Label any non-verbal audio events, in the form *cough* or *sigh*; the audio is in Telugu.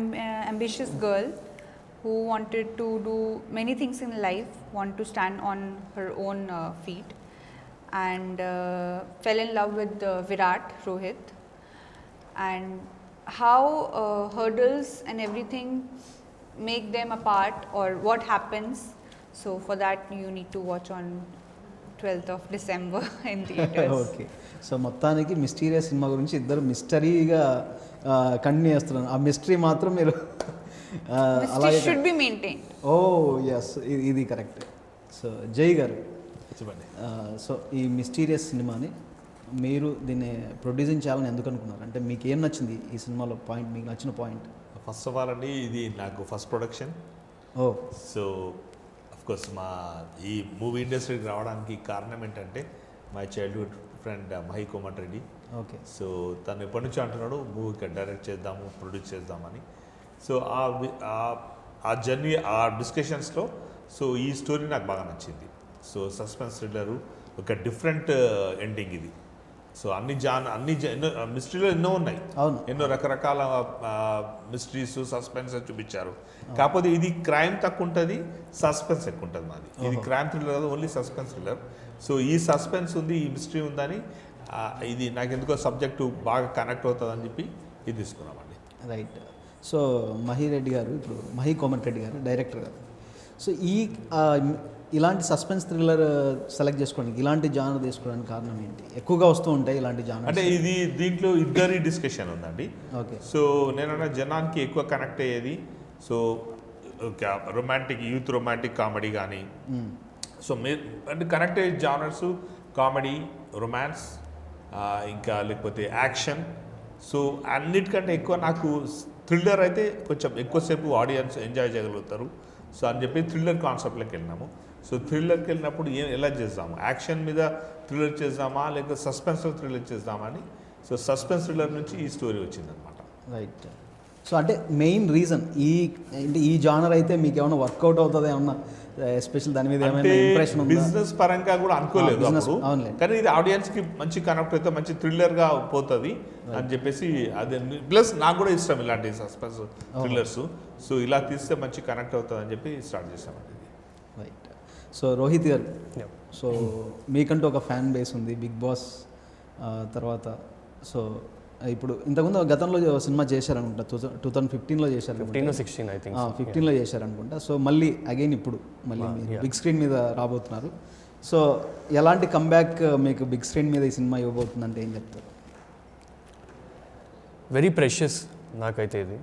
am- uh, ambitious girl who wanted to do many things in life, want to stand on her own uh, feet, and uh, fell in love with uh, Virat Rohit. And how uh, hurdles and everything make them apart, or what happens. So for that, you need to watch on 12th of December *laughs* in theaters. *laughs* Okay so మొత్తానికి మిస్టీరియస్ సినిమా గురించి ఇద్దరు మిస్టరీగా కంటిన్యూ చేస్తున్నారు ఆ మిస్టరీ మాత్రం మీరు అలాగే. ఓ ఎస్ ఇది కరెక్ట్ సో జై గారు. చెప్పండి. ఆ, సో ఈ మిస్టీరియస్ సినిమాని మీరు దీన్ని ప్రొడ్యూసింగ్ చేయాలని ఎందుకు అనుకున్నారు? అంటే మీకు ఏం నచ్చింది ఈ సినిమాలో పాయింట్ మీకు నచ్చిన పాయింట్? ఫస్ట్ ఆఫ్ ఆల్ అండి ఇది నాకు first production oh so course మా ఈ మూవీ ఇండస్ట్రీకి రావడానికి కారణం ఏంటంటే my childhood friend Mahi Komat Reddy okay so తను ఎప్పటి నుంచో అంటున్నాడు మూవీకి డైరెక్ట్ చేద్దాము ప్రొడ్యూస్ చేద్దామని. సో ఆ జర్నీ ఆ డిస్కషన్స్లో సో ఈ స్టోరీ నాకు బాగా నచ్చింది. సో సస్పెన్స్ థ్రిల్లరు ఒక డిఫరెంట్ ఎండింగ్ ఇది. సో అన్ని జాన్ అన్ని ఎన్నో మిస్టరీలో ఎన్నో ఉన్నాయి. అవును. ఎన్నో రకరకాల మిస్టరీస్ సస్పెన్స్ చూపించారు. కాకపోతే ఇది క్రైమ్ తక్కువ ఉంటుంది సస్పెన్స్ ఎక్కువ ఉంటుంది మాది. ఇది క్రైమ్ థ్రిల్లర్ కాదు ఓన్లీ సస్పెన్స్ థ్రిల్లర్. సో ఈ సస్పెన్స్ ఉంది ఈ మిస్టరీ ఉందని ఇది నాకు ఎందుకో సబ్జెక్టు బాగా కనెక్ట్ అవుతుంది అని చెప్పి ఇది తీసుకున్నామండి. రైట్ సో మహిరెడ్డి గారు ఇప్పుడు మహి కోమటి రెడ్డి గారు డైరెక్టర్ గారు. సో ఈ ఇలాంటి సస్పెన్స్ థ్రిల్లర్ సెలెక్ట్ చేసుకోవడానికి ఇలాంటి జానర్ తీసుకోవడానికి కారణం ఏంటి? ఎక్కువగా వస్తూ ఉంటాయి ఇలాంటి జానర్ అంటే ఇది దీంట్లో ఇద్దరి డిస్కషన్ ఉందండి. ఓకే సో నేనన్నా జనానికి ఎక్కువ కనెక్ట్ అయ్యేది so romantic youth romantic comedy కానీ. సో మీరు అంటే కనెక్ట్ అయ్యే జానర్స్ కామెడీ రొమాన్స్ ఇంకా లేకపోతే యాక్షన్. సో అన్నిటికంటే ఎక్కువ నాకు థ్రిల్లర్ అయితే కొంచెం ఎక్కువసేపు ఆడియన్స్ ఎంజాయ్ చేయగలుగుతారు. సో అని చెప్పి థ్రిల్లర్ కాన్సెప్ట్లోకి వెళ్ళినాము. సో థ్రిల్లర్కి వెళ్ళినప్పుడు ఏం ఎలా చేద్దాము? యాక్షన్ మీద థ్రిల్లర్ చేద్దామా? లేకపోతే సస్పెన్స్ థ్రిల్లర్ చేద్దామా అని? సో సస్పెన్స్ థ్రిల్లర్ నుంచి ఈ స్టోరీ వచ్చిందనమాట రైట్. సో అంటే మెయిన్ రీజన్ ఈ అంటే ఈ జానర్ అయితే మీకు ఏమైనా వర్కౌట్ అవుతుంది ఏమన్నా? ఎస్పెషల్ దాని మీద ఏమైనా ఇంప్రెషన్ బిజినెస్ పరంగా కూడా అనుకోలేదు. కానీ ఇది ఆడియన్స్కి మంచి కనెక్ట్ అయితే మంచి థ్రిల్లర్గా పోతుంది అని చెప్పేసి అదే ప్లస్ నాకు కూడా ఇష్టం ఇలాంటి సస్పెన్స్ థ్రిల్లర్స్ సో ఇలా తీస్తే మంచి కనెక్ట్ అవుతుంది అని చెప్పి స్టార్ట్ చేసామండి ఇది రైట్ సో రోహిత్ గారు సో మీకంటూ ఒక ఫ్యాన్ బేస్ ఉంది బిగ్ బాస్ తర్వాత సో ఇప్పుడు ఇంతకుముందు గతంలో సినిమా చేశారనుకుంటా టూ టూ థౌసండ్ ఫిఫ్టీన్లో చేశారు ఫిఫ్టీన్ సిక్స్టీన్ ఐ థింక్ ఫిఫ్టీన్లో చేశారనుకుంటా. సో మళ్ళీ అగైన్ ఇప్పుడు మళ్ళీ బిగ్ స్క్రీన్ మీద రాబోతున్నారు. సో ఎలాంటి కంబ్యాక్ మీకు బిగ్ స్క్రీన్ మీద ఈ సినిమా ఇవ్వబోతుందంటే ఏం చెప్తారు? వెరీ ప్రెషియస్ నాకైతే ఇది.